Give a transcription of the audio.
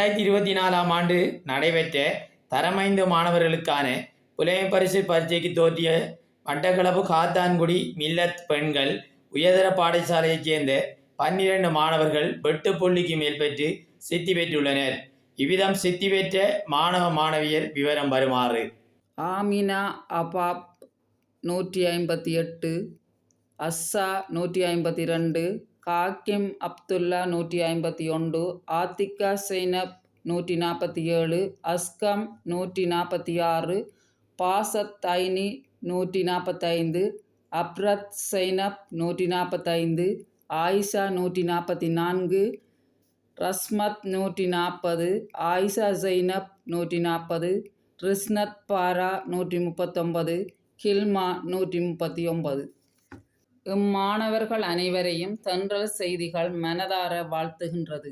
ரெண்டாயிரத்தி இருபத்தி நாலாம் ஆண்டு நடைபெற்ற தரமைந்து மாணவர்களுக்கான புலமை பரிசு பரீட்சைக்கு தோற்றிய மட்டக்களப்பு காத்தான்குடி மில்லத் பெண்கள் உயர்தர பாடசாலையைச் சேர்ந்த பன்னிரண்டு மாணவர்கள் வெட்டு புள்ளிக்கு மேல் பெற்று சித்தி பெற்றுள்ளனர். இவ்விதம் சித்தி பெற்ற மாணவ மாணவியர் விவரம் வருமாறு. ஆமினா அபாப் நூற்றி ஐம்பத்தி எட்டு அஸ்ஸா நூற்றி ஐம்பத்தி ரெண்டு காக்கிம் அப்துல்லா நூற்றி ஐம்பத்தி ஒன்று ஆத்திகா சைனப் நூற்றி நாற்பத்தி ஏழு அஸ்கம் நூற்றி நாற்பத்தி ஆறு பாசத் தைனி நூற்றி நாற்பத்தைந்து அப்ரத் சைனப் நூற்றி நாற்பத்தைந்து ஆயிஷா நூற்றி நாற்பத்தி நான்கு ரஸ்மத் நூற்றி நாற்பது ஆயிஷா ஜைனப் நூற்றி நாற்பது ரிஸ்னத் பாரா நூற்றி முப்பத்தொன்பது ஹில்மா நூற்றி முப்பத்தி ஒன்பது. இம்மாணவர்கள் அனைவரையும் தென்றல் செய்திகள் மனதார வாழ்த்துகின்றது.